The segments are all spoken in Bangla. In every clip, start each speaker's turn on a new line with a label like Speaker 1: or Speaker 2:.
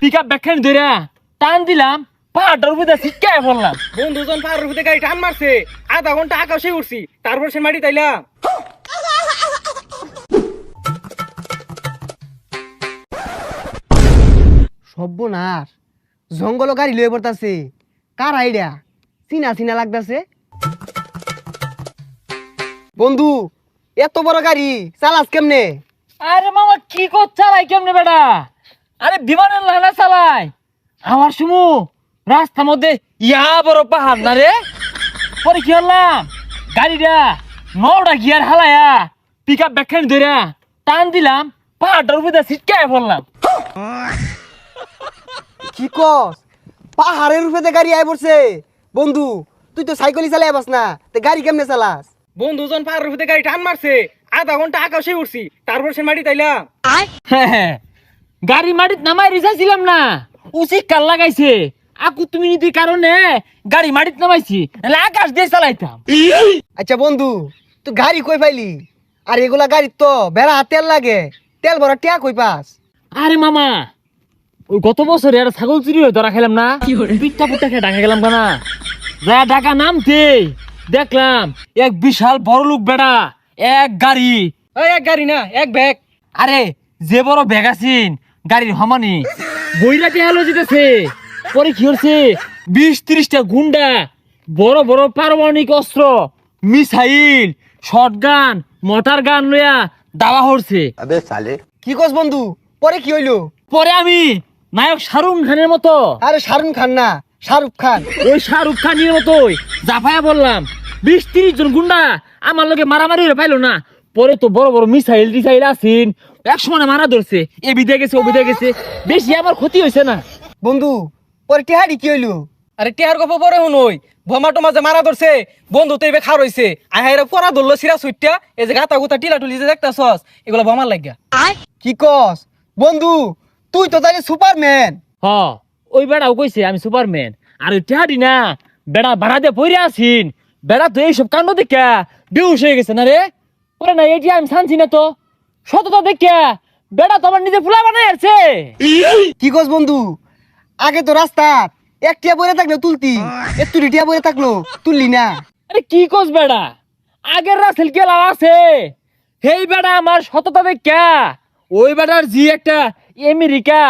Speaker 1: পিক আপ ব্যাখ্যান ধরে টান দিলাম পাহাড়টার উপরে শিক্ষায় পড়লাম
Speaker 2: বন্ধুজন পাহাড়ের উপরে গাড়ি টান মারছে। আধা ঘণ্টা আকাশে উঠছি তারপর সে মাটি তাইলাম।
Speaker 3: সর্বনাশ জঙ্গল গাড়ি লয়ে পড়তাছে। কার আইডিয়া? চিনা চিনা লাগতাছে। বন্ধু এত বড় গাড়ি চালাস কেমনে?
Speaker 1: আরে মামা কি কর চালাই কেমনে বেটা? আরে বিমানের লানা চালাই। আমার সুমু রাস্তার মধ্যে ইয়া বড় পাহাড় না রে? পরে কি হলাম গাড়িটা নটা গিয়ার হালায়া পিক আপ ব্যাখ্যান ধরে টান দিলাম পাহাড়টার উপরে শিক্ষায় পড়লাম।
Speaker 3: কি কস? পাহাড়ের রূপে গাড়ি আই পড়ছে। বন্ধু তুই তো সাইকেলই চালাই পাস না তে গাড়ি কেমনে চালাস?
Speaker 2: বন্ধুজন পাহাড়ের উপরে গাড়ি টান মারছে আধা ঘণ্টা আকাশে উঠছি তারপর সে মাটি তাইলাম।
Speaker 1: হ্যাঁ, গাড়ি মাটিত নামাই রিসাইছিলাম না। উচিত কাল লাগাইছে। আকু তুমি নীতির কারণে গাড়ি মাটিত নামাইছি। নাহলে আকাশ দিয়ে চালাইতাম।
Speaker 3: আচ্ছা বন্ধু তুই গাড়ি কই পাইলি? আর এগুলা গাড়ি তো বেড়া তেল লাগে। তেল ভরা টিয়া কই পাস
Speaker 1: আরে মামা ওই গত বছরে একটা ছাগল চুরি হয়ে ধরা খেলাম না। পিঠটা পুটটা খেয়ে ঢাকা গেলাম না যা ঢাকা নামতে দেখলাম এক বিশাল বড় লোক বেড়া। এক গাড়ি।
Speaker 2: ওই এক গাড়ি না এক ব্যাগ
Speaker 1: আরে যে বড় ব্যাগ আছিন গাড়ির হমানি। বইরা হলো যেতেছে পরে কি হচ্ছে বিশ ত্রিশটা গুন্ডা বড় বড় পারমাণিক অস্ত্র মিসাইল গান মটার গান লইয়া দাওয়া
Speaker 4: হরছে।
Speaker 3: কি কস বন্ধু? পরে কি হইল?
Speaker 1: পরে আমি নায়ক শাহরুখ খানের মতো।
Speaker 3: আরে শাহরুখ খান না শাহরুখ খান।
Speaker 1: ওই শাহরুখ খানের মতোই জাফায়া বললাম বিশ তিরিশ জন গুন্ডা আমার লোকে মারামারি পাইলো না। পরে তো বড় বড় মিসাইল টিসাইল আসেন এক সময় মারা ধরছে। এ বিদে গেছে ও বিদে গেছে। বেশি আমার ক্ষতি হয়েছে না।
Speaker 3: বন্ধু পরে টিহাড়ি কি হইল?
Speaker 2: আরে টিহার গপ পরে শুনই ভমা টমা যে মারা ধরছে বন্ধু তো এবার খার হইছে। আহাইরা পরা ধরলো সিরা সুইটা এই যে গাতা গুতা টিলা টুলি যে দেখতাছস এগুলো ভমার লাগিয়া।
Speaker 3: কি কস? বন্ধু তুই তো তাহলে সুপারম্যান।
Speaker 1: হ ওই বেড়াও কইছে আমি সুপারম্যান। আর ওই টেহাডি না বেড়া ভাড়া দিয়ে পইরে আসিন। বেড়া তো এইসব কাণ্ড দেখা বেউস হয়ে গেছে না রে? ওরে না এটি আমি শান্তি না তো। সততা দেখা বেড়া তো আমার নিজে ফুলা বানাই আছে
Speaker 3: কি কস বন্ধু? আগে তো রাস্তা এক টিয়া বইরে থাকল তুলতি একটু টিয়া বইরে থাকল তুললি না।
Speaker 1: আরে কি কস বেড়া আগের রাসেল আছে। হেই বেড়া আমার সততা ওই বেড়ার জি একটা আমেরিকা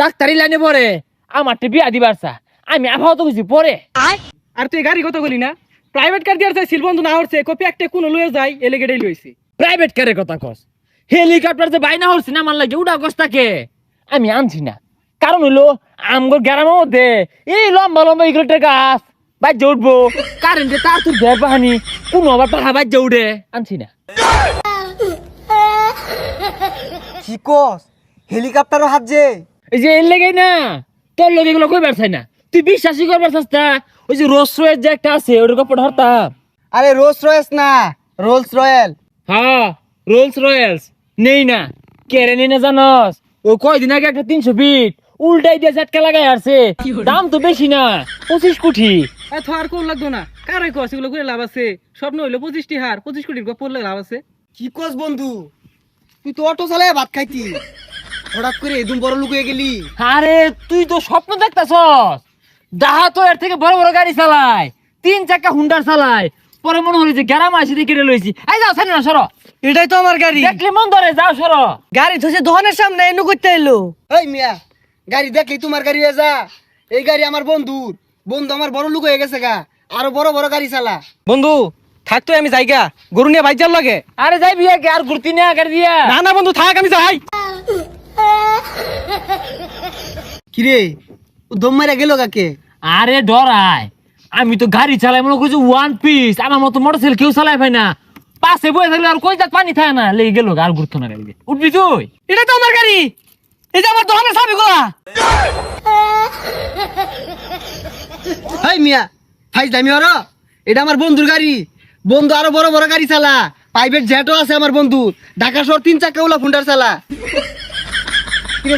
Speaker 1: ডাক্তারি লাইনে পড়ে আমার বিয়া দিবার চা। আমি আবহাওয়া তো কিছু পরে।
Speaker 2: আর তুই গাড়ি কত গলি না? প্রাইভেট কার দিয়ে চাইছিল বন্ধু না হচ্ছে কপি একটা কোন লয়ে যায় এলে গেড়ে লইছি।
Speaker 1: প্রাইভেট কারের কথা কস। হেলিকপ্টার যে বাইনা হচ্ছে না আমার লাগে উড়া কস্তাকে আমি আনছি না। কারণ হইল আমগর গ্রামের মধ্যে এই লম্বা লম্বা ইগলেটের গাছ বাজ্যে উঠবো। কারেন্টে তার তুই দেয় পাহানি কোন আবার পাহা বাজ্যে উঠে আনছি না।
Speaker 3: কি কস? হেলিকপ্টারও হাত যে।
Speaker 1: এই যে এর লেগে না তোর লোক এগুলো কই বেড়ছাই না। তুই বিশ্বাসই করবার চাস না। ওই যে রোস রয়ের যে একটা আছে ওর কাপড় হরতাম
Speaker 3: আরে রোলস রয়েস না রোলস রয়েল
Speaker 1: হ্যাঁ রোলস রয়েলস নেই না। কেড়ে নেই না জানস? ও কয়দিন আগে একটা তিনশো ফিট উল্টাই দিয়ে ঝাটকা লাগাই আসছে দাম তো বেশি না পঁচিশ কোটি
Speaker 2: এত আর কোন লাগতো না। কারাই কস এগুলো করে লাভ আছে। স্বপ্ন হইল পঁচিশটি হার পঁচিশ কোটির গপ পড়লে লাভ আছে।
Speaker 3: কি কস বন্ধু? তুই তো অটো চালাই ভাত খাইতি। হঠাৎ করে এদম বড় লুক হয়ে গেলি।
Speaker 1: আরে তুই তো স্বপ্ন দেখতাছস। ডাহা তো এর থেকে বড় বড় গাড়ি চালায়। তিন চাকা হুন্ডার চালায়। পরে মনে হলো যে গ্যারাম আসি দিয়ে কেটে লইছি এই যাও সানি না সরো।
Speaker 2: এটাই তো আমার গাড়ি।
Speaker 1: দেখলে মন ধরে যাও সরো।
Speaker 2: গাড়ি ধসে দোকানের সামনে এনু করতে এলো।
Speaker 3: এই মিয়া গাড়ি দেখলি তোমার গাড়ি হয়ে যা। এই গাড়ি আমার বন্ধুর। বন্ধু আমার বড় লুক হয়ে গেছে গা। আরও বড় বড় গাড়ি চালা।
Speaker 2: বন্ধু থাকতো আমি যাইগা গরু নিয়ে বাইজার লাগে।
Speaker 1: আরে যাই বিয়া কে আর ঘুরতি না গাড়ি দিয়া।
Speaker 2: না না বন্ধু থাক আমি যাই।
Speaker 3: কিরে ও দম মারা গেল কাকে?
Speaker 1: আরে ডরাই আমি তো গাড়ি চালাই মনে করছি ওয়ান পিস আমার মতো মোটরসাইকেল কেউ চালাই পাই না। পাশে বয়ে থাকলে আর কই যাক পানি থাকে না। লেগে গেল আর ঘুরতো না গাড়ি উঠবি তুই?
Speaker 2: এটা তো আমার গাড়ি। এই যে আমার দোকানের চাবি গুলা
Speaker 3: হাই মিয়া ফাইজ দামি হর এটা আমার বন্ধুর গাড়ি। বন্ধু আরও বড় বড় গাড়ি চালা। প্রাইভেট জেটও আছে আমার বন্ধু। ঢাকা শহর তিন চাকা ওলা ফুন্ডার চালা।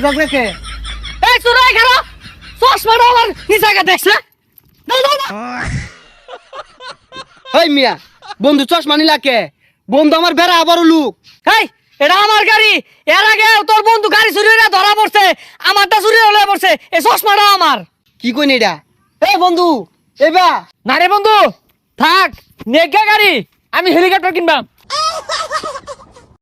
Speaker 3: যাক রেখে
Speaker 2: এই চুরাই খেলো চশমাটা আমার নিচাকে দেখছে।
Speaker 3: হাই মিয়া বন্ধু চশমা নিলা কে? বন্ধু আমার বেড়া আবারও লুক।
Speaker 2: এই
Speaker 4: এটা আমার গাড়ি। এর আগে তোর বন্ধু গাড়ি চুরি হয়ে ধরা পড়ছে আমারটা চুরি হলে পড়ছে এই চশমাটা আমার।
Speaker 3: কি কইন এটা? এই বন্ধু এবা
Speaker 1: না রে বন্ধু থাক নেগা গাড়ি আমি হেলিকপ্টার কিনবাম।